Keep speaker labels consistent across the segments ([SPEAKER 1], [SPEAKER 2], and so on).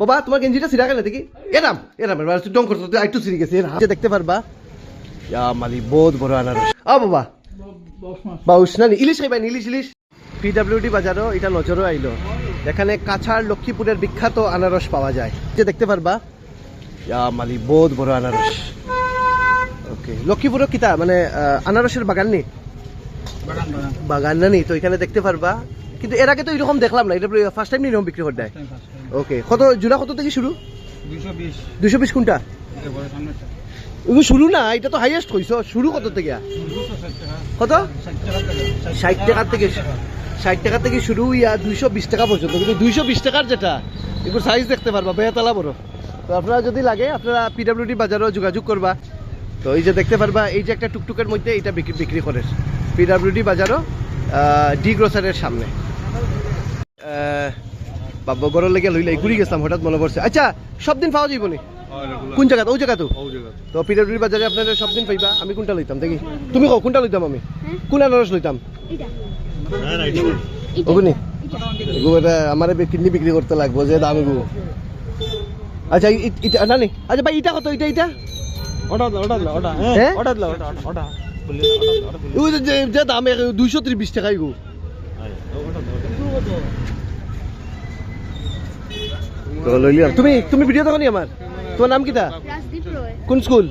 [SPEAKER 1] বাবা তোমার গেঞ্জিটা সিরা গেলে দেখি এরাম এরাম এবার ডং করছ তুই একটু সিরি গেছে এরাম। দেখতে পারবা। ইয়া মালি বহুত বড় আনারস। আ বাবা। বাউস না ইলিশ খাইবা ইলিশ ইলিশ? পিডাব্লিউডি বাজারও এটা নজরও আইলো। এখানে কাছাড় লক্ষ্মীপুরের বিখ্যাত আনারস পাওয়া যায়। যে দেখতে পারবা। ইয়া মালি বহুত বড় আনারস। ওকে লক্ষ্মীপুরও কিতা মানে আনারসের বাগান নি? বাগান না নি তো এখানে দেখতে পারবা। কিন্তু এর আগে তো এরকম দেখলাম না এটা ফার্স্ট টাইম এরকম বিক্রি করে দেয়। ওকে কত জোড়া কত থেকে শুরু? দুশো বিশ। কোনটা? এগুলো শুরু না এটা তো হাইয়েস্ট কইছো শুরু কত থেকে? কত? ষাট টাকার থেকে। ষাট টাকা থেকে শুরু ইয়া দুইশো বিশ টাকা পর্যন্ত কিন্তু দুইশো বিশ টাকার যেটা এগুলো সাইজ দেখতে পারবা বেয়াতলা বড়। তো আপনারা যদি লাগে আপনারা পিডাব্লিউডি বাজারও যোগাযোগ করবা। তো এই যে দেখতে পারবা এই যে একটা টুকটুকের মধ্যে এটা বিক্রি বিক্রি করে। পিডাব্লিউডি বাজারও ডি গ্রোসারের সামনে। বাবা গরর লেগে লইলে ঘুরি গেছিলাম হঠাৎ মনে পড়ছে। আচ্ছা সব দিন পাওয়া যাইব নি? কোন জায়গা ওই জায়গা তো তো বাজারে আপনারা সব দিন পাইবা? আমি কোনটা লইতাম দেখি। তুমি কও কোনটা লইতাম আমি? কোন আনারস লইতাম? ওগুনি এটা আমার কিডনি বিক্রি করতে লাগবো যে দাম এগু। আচ্ছা না নি আচ্ছা ভাই ইটা কত? ইটা ইটা? হ্যাঁ? এগু যে- যে- যে দাম দুইশো ত্রিশ টাকা এগু। তো লইলি আর। তুমি তুমি ভিডিও দেখো নি আমার? তোমার নাম কিটা কোন স্কুল?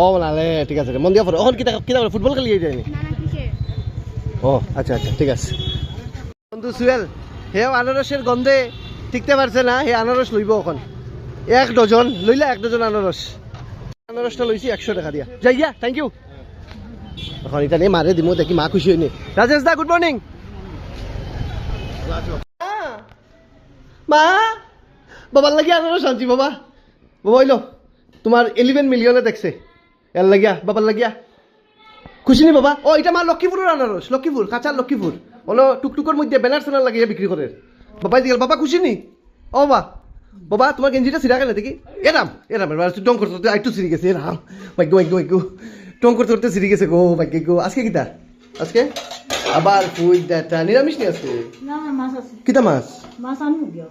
[SPEAKER 1] ও নালে ঠিক আছে মন দিয়া এখন কিতা কিতা ফুটবল খেলি যায়নি ও আচ্ছা আচ্ছা ঠিক আছে। বন্ধু সুয়েল হে আনারসের গন্ধে টিকতে পারছে না হে আনারস লইব এখন। এক ডজন লইলা এক ডজন আনারস। আনারসটা লইছি একশো টাকা দিয়া। যাই গিয়া থ্যাংক ইউ এখন এটা নিয়ে মারে দিমো দেখি মা খুশি হয়নি। রাজেশ দা গুড মর্নিং মা! বাবার লাগিয়া আনারস আনছি বাবা। বাবা হইল তোমার ইলেভেন মিলিয়নে দেখছে। এর লাগিয়া বাবার লাগিয়া। খুশি নি বাবা? ও এটা মা লক্ষ্মীপুরের আনারস লক্ষ্মীপুর কাঁচার লক্ষ্মীপুর হলো টুকটুকের মধ্যে ব্যানার স্যানার লাগিয়ে বিক্রি করে বাবা দিকে বাবা খুশি নি? ও বাবা বাবা তোমার গেঞ্জিটা সিরা গেলে দেখি? এরাম এরাম এবার টং করতে করতে একটু সিরি গেছে এরাম ভাগ্য ভাগ্য ভাগ্য। টং করতে করতে সিরি গেছে গো ভাগ্য গো। আজকে কিতা আজকে? আবার ফুই ডাটা নিরামিষ নি আজকে?
[SPEAKER 2] না মাছ আছে।
[SPEAKER 1] কিতা মাছ?
[SPEAKER 2] মাছ গিয়া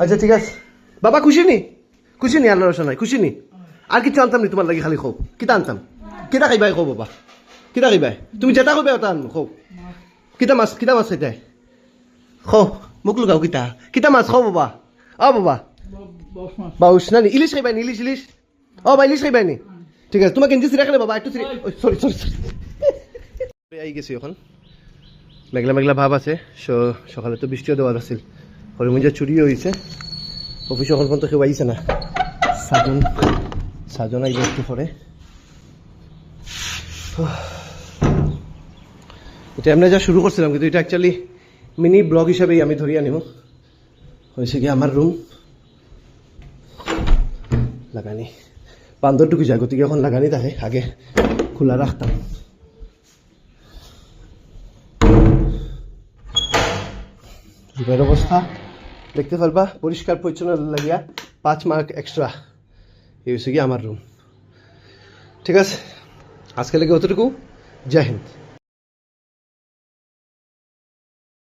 [SPEAKER 1] আচ্ছা ঠিক আছে। বাবা, খুশি নি? খুশি নি আল্লাহ রসা নাই খুশি নি? আর কিছু আনতাম নি তোমার লাগি খালি খোক কিতা আনতাম? কিতা খাইবাই খো বাবা? কিতা খাইবাই? তুমি যেটা কইবা ওটা আনব খো কিতা মাছ কিতা মাছ খাইতাই? খো মোক লুকাও কিতা? কিতা মাছ খো বাবা? অ, বাবা। বাউস না ইলিশ খাইবাই নি? ইলিশ ইলিশ? ও বা ইলিশ খাইবাই নি? ঠিক আছে, তোমাকে গেঞ্জি সিরা খেলে, বাবা? একটু সরি সরি সরি আই গেছি এখন। মেঘলা মেঘলা ভাব আছে সো সকালে তো বৃষ্টিও দেওয়ার আছিল। হরিমঞ্জা চুরিও হয়েছে অফিস এখন পর্যন্ত কেউ আইছে না। সাজন সাজন আইবে একটু পরে। এটা আমরা যা শুরু করছিলাম, কিন্তু এটা অ্যাকচুয়ালি মিনি ব্লগ হিসাবেই আমি ধরিয়ে আনিব। হয়েছে কি আমার রুম লাগানি। বান্দর ঢুকি যায়, গতিকে এখন লাগানি থাকে আগে খোলা রাখতাম। রুমের অবস্থা। দেখতে পারবা, পরিষ্কার পরিচ্ছন্ন লাগিয়া পাঁচ মার্ক এক্সট্রা এই হচ্ছে কি আমার রুম ঠিক আছে? আজকে লেগে অতটুকু। জয় হিন্দ।